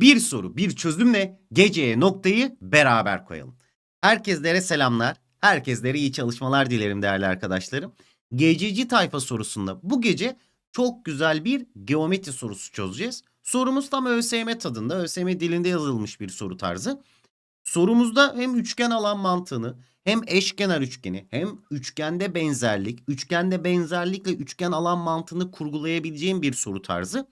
Bir soru, bir çözümle geceye noktayı beraber koyalım. Herkeslere selamlar. Herkeslere iyi çalışmalar dilerim değerli arkadaşlarım. Gececi tayfa sorusunda bu gece çok güzel bir geometri sorusu çözeceğiz. Sorumuz tam ÖSYM tadında, ÖSYM dilinde yazılmış bir soru tarzı. Sorumuzda hem üçgen alan mantığını, hem eşkenar üçgeni, hem üçgende benzerlik, üçgende benzerlikle üçgen alan mantığını kurgulayabileceğim bir soru tarzı.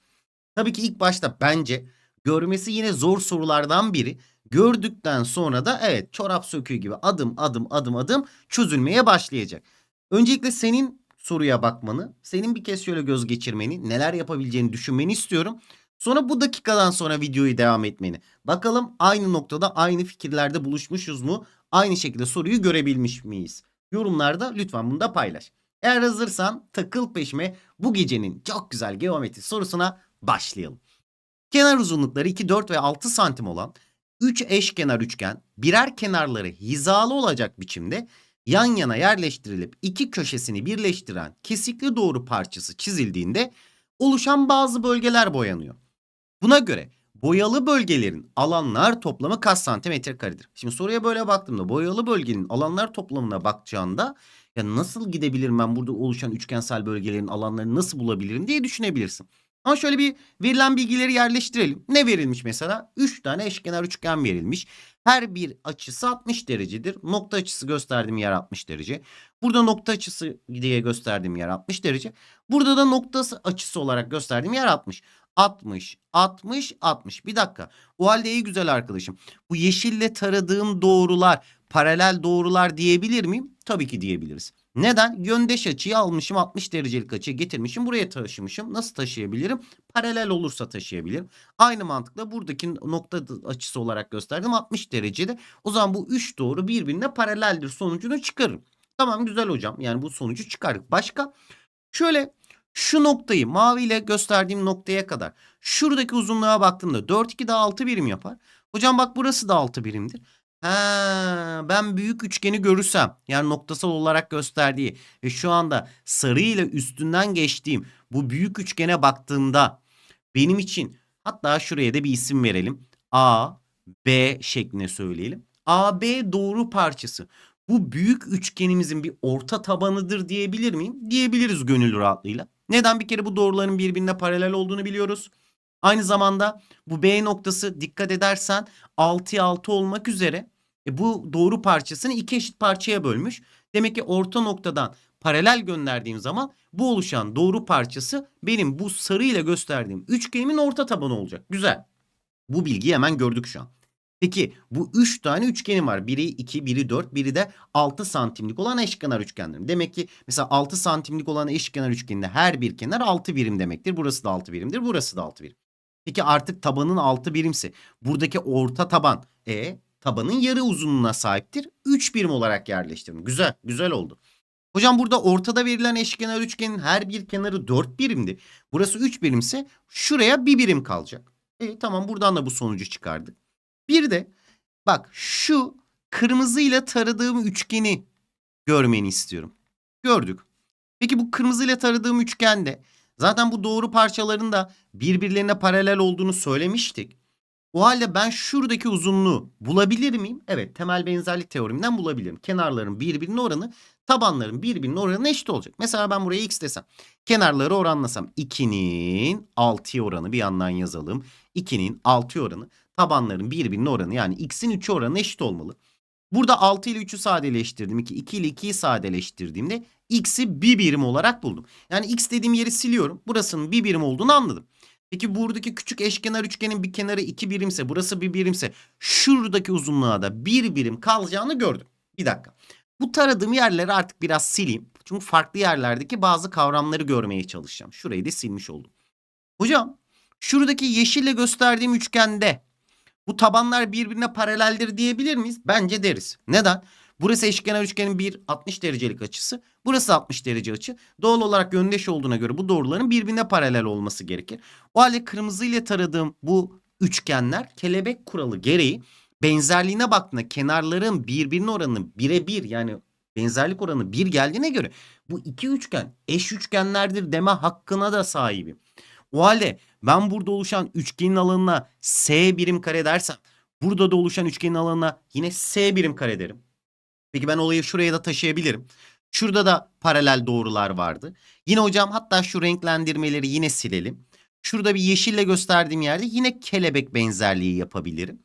Tabii ki ilk başta bence görmesi yine zor sorulardan biri. Gördükten sonra da evet çorap söküğü gibi adım adım adım adım çözülmeye başlayacak. Öncelikle senin soruya bakmanı, senin bir kez şöyle göz geçirmeni, neler yapabileceğini düşünmeni istiyorum. Sonra bu dakikadan sonra videoyu devam etmeni. Bakalım aynı noktada aynı fikirlerde buluşmuşuz mu? Aynı şekilde soruyu görebilmiş miyiz? Yorumlarda lütfen bunu da paylaş. Eğer hazırsan takıl peşime bu gecenin çok güzel geometri sorusuna başlayalım. Kenar uzunlukları 2, 4 ve 6 santim olan 3 eşkenar üçgen birer kenarları hizalı olacak biçimde yan yana yerleştirilip iki köşesini birleştiren kesikli doğru parçası çizildiğinde oluşan bazı bölgeler boyanıyor. Buna göre boyalı bölgelerin alanlar toplamı kaç santimetre karedir? Şimdi soruya böyle baktığımda boyalı bölgenin alanlar toplamına bakacağında ya nasıl gidebilirim ben burada oluşan üçgensel bölgelerin alanlarını nasıl bulabilirim diye düşünebilirsin. Ama şöyle bir verilen bilgileri yerleştirelim. Ne verilmiş mesela? 3 tane eşkenar üçgen verilmiş. Her bir açısı 60 derecedir. Nokta açısı gösterdiğim yer 60 derece. Burada nokta açısı diye gösterdiğim yer 60 derece. Burada da noktası açısı olarak gösterdiğim yer 60. 60, 60, 60. Bir dakika. O halde iyi güzel arkadaşım. Bu yeşille taradığım doğrular paralel doğrular diyebilir miyim? Tabii ki diyebiliriz. Neden? Yöndeş açıyı almışım 60 derecelik açıyı getirmişim buraya taşımışım. Nasıl taşıyabilirim? Paralel olursa taşıyabilirim. Aynı mantıkla buradaki nokta açısı olarak gösterdim 60 derecede. O zaman bu 3 doğru birbirine paraleldir sonucunu çıkarırım. Tamam güzel hocam yani bu sonucu çıkardık. Başka? Şöyle şu noktayı maviyle gösterdiğim noktaya kadar şuradaki uzunluğa baktığımda 4 2 daha 6 birim yapar. Hocam bak burası da 6 birimdir. Ha, ben büyük üçgeni görürsem yani noktasal olarak gösterdiği ve şu anda sarı ile üstünden geçtiğim bu büyük üçgene baktığımda benim için hatta şuraya da bir isim verelim. A, B şeklinde söyleyelim. A, B doğru parçası. Bu büyük üçgenimizin bir orta tabanıdır diyebilir miyim? Diyebiliriz gönül rahatlığıyla. Neden? Bir kere bu doğruların birbirine paralel olduğunu biliyoruz. Aynı zamanda bu B noktası dikkat edersen 6'ya 6 olmak üzere e, bu doğru parçasını iki eşit parçaya bölmüş. Demek ki orta noktadan paralel gönderdiğim zaman bu oluşan doğru parçası benim bu sarı ile gösterdiğim üçgenimin orta tabanı olacak. Güzel. Bu bilgiyi hemen gördük şu an. Peki bu 3 tane üçgenim var. Biri 2, biri 4, biri de 6 santimlik olan eşkenar üçgenlerim. Demek ki mesela 6 santimlik olan eşkenar üçgeninde her bir kenar 6 birim demektir. Burası da 6 birimdir, burası da 6 birim. Peki artık tabanın 6 birimse buradaki orta taban e tabanın yarı uzunluğuna sahiptir. 3 birim olarak yerleştirdim. Güzel, güzel oldu. Hocam burada ortada verilen eşkenar üçgenin her bir kenarı 4 birimdi. Burası 3 birimse şuraya bir birim kalacak. E tamam buradan da bu sonucu çıkardık. Bir de bak şu kırmızıyla taradığım üçgeni görmeni istiyorum. Gördük. Peki bu kırmızıyla taradığım üçgende zaten bu doğru parçaların da birbirlerine paralel olduğunu söylemiştik. O halde ben şuradaki uzunluğu bulabilir miyim? Evet temel benzerlik teoriminden bulabilirim. Kenarların birbirinin oranı tabanların birbirinin oranına eşit olacak. Mesela ben buraya x desem. Kenarları oranlasam 2'nin 6'ya oranı bir yandan yazalım. 2'nin 6'ya oranı tabanların birbirinin oranı yani x'in 3'ü oranı eşit olmalı. Burada 6 ile 3'ü sadeleştirdim. 2, 2 ile 2'yi sadeleştirdiğimde x'i bir birim olarak buldum. Yani x dediğim yeri siliyorum. Burasının bir birim olduğunu anladım. Peki buradaki küçük eşkenar üçgenin bir kenarı iki birimse burası bir birimse şuradaki uzunluğa da bir birim kalacağını gördüm. Bir dakika. Bu taradığım yerleri artık biraz sileyim. Çünkü farklı yerlerdeki bazı kavramları görmeye çalışacağım. Şurayı da silmiş oldum. Hocam şuradaki yeşille gösterdiğim üçgende bu tabanlar birbirine paraleldir diyebilir miyiz? Bence deriz. Neden? Burası eşkenar üçgenin bir 60 derecelik açısı. Burası 60 derece açı. Doğal olarak yöndeş olduğuna göre bu doğruların birbirine paralel olması gerekir. O halde kırmızı ile taradığım bu üçgenler kelebek kuralı gereği benzerliğine baktığında kenarların birbirine oranı birebir yani benzerlik oranı bir geldiğine göre bu iki üçgen eş üçgenlerdir deme hakkına da sahibim. O halde ben burada oluşan üçgenin alanına S birim kare dersem burada da oluşan üçgenin alanına yine S birim kare derim. Peki ben olayı şuraya da taşıyabilirim. Şurada da paralel doğrular vardı. Yine hocam hatta şu renklendirmeleri yine silelim. Şurada bir yeşille gösterdiğim yerde yine kelebek benzerliği yapabilirim.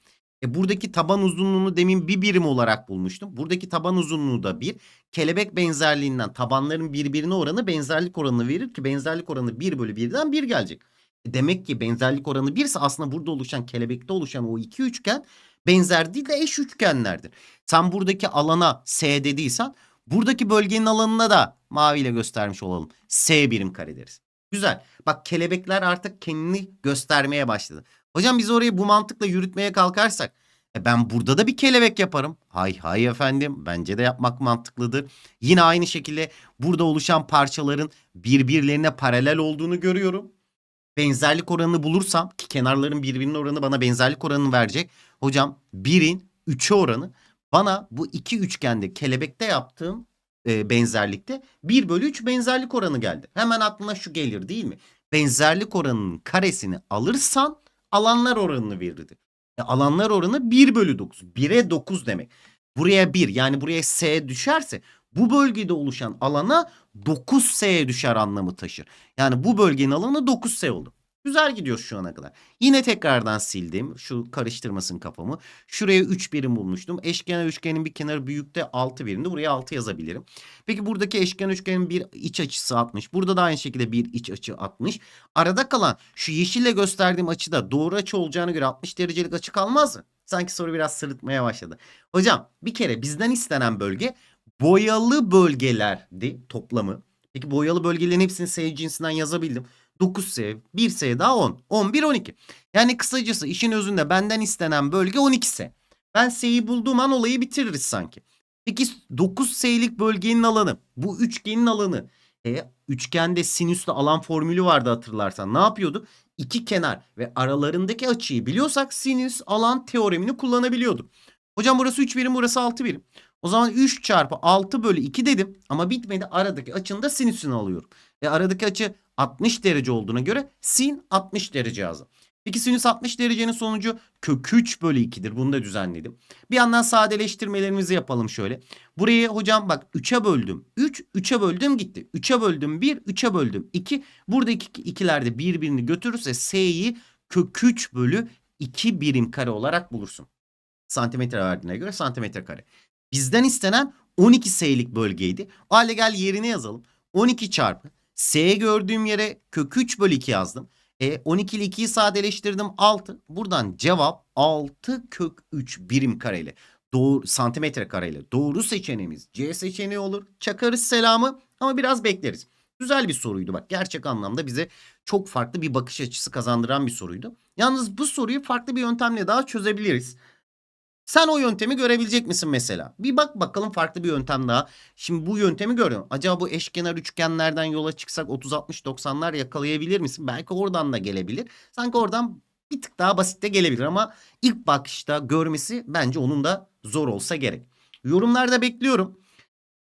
E buradaki taban uzunluğunu demin bir birim olarak bulmuştum. Buradaki taban uzunluğu da bir. Kelebek benzerliğinden tabanların birbirine oranı benzerlik oranını verir ki benzerlik oranı 1 bölü 1'den 1 gelecek. E demek ki benzerlik oranı 1 ise aslında burada oluşan kelebekte oluşan o iki üçgen benzer değil de eş üçgenlerdir. Sen buradaki alana S dediysen buradaki bölgenin alanına da maviyle göstermiş olalım. S birim kare deriz. Güzel. Bak kelebekler artık kendini göstermeye başladı. Hocam biz orayı bu mantıkla yürütmeye kalkarsak e ben burada da bir kelebek yaparım. Hay hay efendim bence de yapmak mantıklıdır. Yine aynı şekilde burada oluşan parçaların birbirlerine paralel olduğunu görüyorum. Benzerlik oranını bulursam ki kenarların birbirinin oranı bana benzerlik oranını verecek. Hocam 1'in 3'e oranı bana bu iki üçgende kelebekte yaptığım e, benzerlikte 1 bölü 3 benzerlik oranı geldi. Hemen aklına şu gelir değil mi? Benzerlik oranının karesini alırsan alanlar oranını verirdi. E, alanlar oranı 1 bölü 9. 1'e 9 demek. Buraya 1 yani buraya S düşerse bu bölgede oluşan alana 9S düşer anlamı taşır. Yani bu bölgenin alanı 9S oldu. Güzel gidiyor şu ana kadar. Yine tekrardan sildim. Şu karıştırmasın kafamı. Şuraya 3 birim bulmuştum. Eşkenar üçgenin bir kenarı büyükte 6 birimdi. Buraya 6 yazabilirim. Peki buradaki eşkenar üçgenin bir iç açısı 60. Burada da aynı şekilde bir iç açı 60. Arada kalan şu yeşille gösterdiğim açıda doğru açı olacağına göre 60 derecelik açı kalmaz mı? Sanki soru biraz sırıtmaya başladı. Hocam bir kere bizden istenen bölge boyalı bölgelerdi toplamı. Peki boyalı bölgelerin hepsini S cinsinden yazabildim. 9S, 1S daha 10. 11, 12. Yani kısacası işin özünde benden istenen bölge 12S. Ben S'yi bulduğum an olayı bitiririz sanki. Peki 9S'lik bölgenin alanı, bu üçgenin alanı. E, üçgende sinüslü alan formülü vardı hatırlarsan. Ne yapıyorduk? İki kenar ve aralarındaki açıyı biliyorsak sinüs alan teoremini kullanabiliyorduk. Hocam burası 3 birim, burası 6 birim. O zaman 3 çarpı 6 bölü 2 dedim ama bitmedi. Aradaki açının da sinüsünü alıyorum. Ve aradaki açı 60 derece olduğuna göre sin 60 derece yazdım. Peki sinüs 60 derecenin sonucu kök 3 bölü 2'dir. Bunu da düzenledim. Bir yandan sadeleştirmelerimizi yapalım şöyle. Burayı hocam bak 3'e böldüm. 3, 3'e böldüm gitti. 3'e böldüm 1, 3'e böldüm 2. Buradaki ikilerde birbirini götürürse S'yi kök 3 bölü 2 birim kare olarak bulursun. Santimetre verdiğine göre santimetre kare. Bizden istenen 12 S'lik bölgeydi. O halde gel yerine yazalım. 12 çarpı S gördüğüm yere kök 3 bölü 2 yazdım. E 12 ile 2'yi sadeleştirdim 6. Buradan cevap 6 kök 3 birim kareyle. Doğru santimetre kareyle. Doğru seçeneğimiz C seçeneği olur. Çakarız selamı ama biraz bekleriz. Güzel bir soruydu bak. Gerçek anlamda bize çok farklı bir bakış açısı kazandıran bir soruydu. Yalnız bu soruyu farklı bir yöntemle daha çözebiliriz. Sen o yöntemi görebilecek misin mesela? Bir bak bakalım farklı bir yöntem daha. Şimdi bu yöntemi görüyorum. Acaba bu eşkenar üçgenlerden yola çıksak 30-60-90'lar yakalayabilir misin? Belki oradan da gelebilir. Sanki oradan bir tık daha basit de gelebilir ama ilk bakışta görmesi bence onun da zor olsa gerek. Yorumlarda bekliyorum.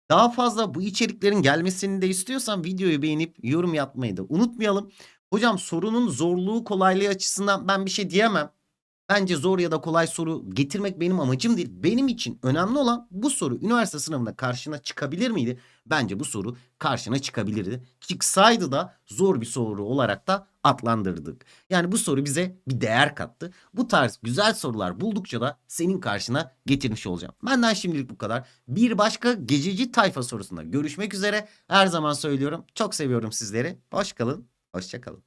Daha fazla bu içeriklerin gelmesini de istiyorsan videoyu beğenip yorum yapmayı da unutmayalım. Hocam sorunun zorluğu kolaylığı açısından ben bir şey diyemem. Bence zor ya da kolay soru getirmek benim amacım değil. Benim için önemli olan bu soru üniversite sınavında karşına çıkabilir miydi? Bence bu soru karşına çıkabilirdi. Çıksaydı da zor bir soru olarak da adlandırdık. Yani bu soru bize bir değer kattı. Bu tarz güzel sorular buldukça da senin karşına getirmiş olacağım. Benden şimdilik bu kadar. Bir başka gececi tayfa sorusunda görüşmek üzere. Her zaman söylüyorum çok seviyorum sizleri. Hoş kalın, hoşça kalın.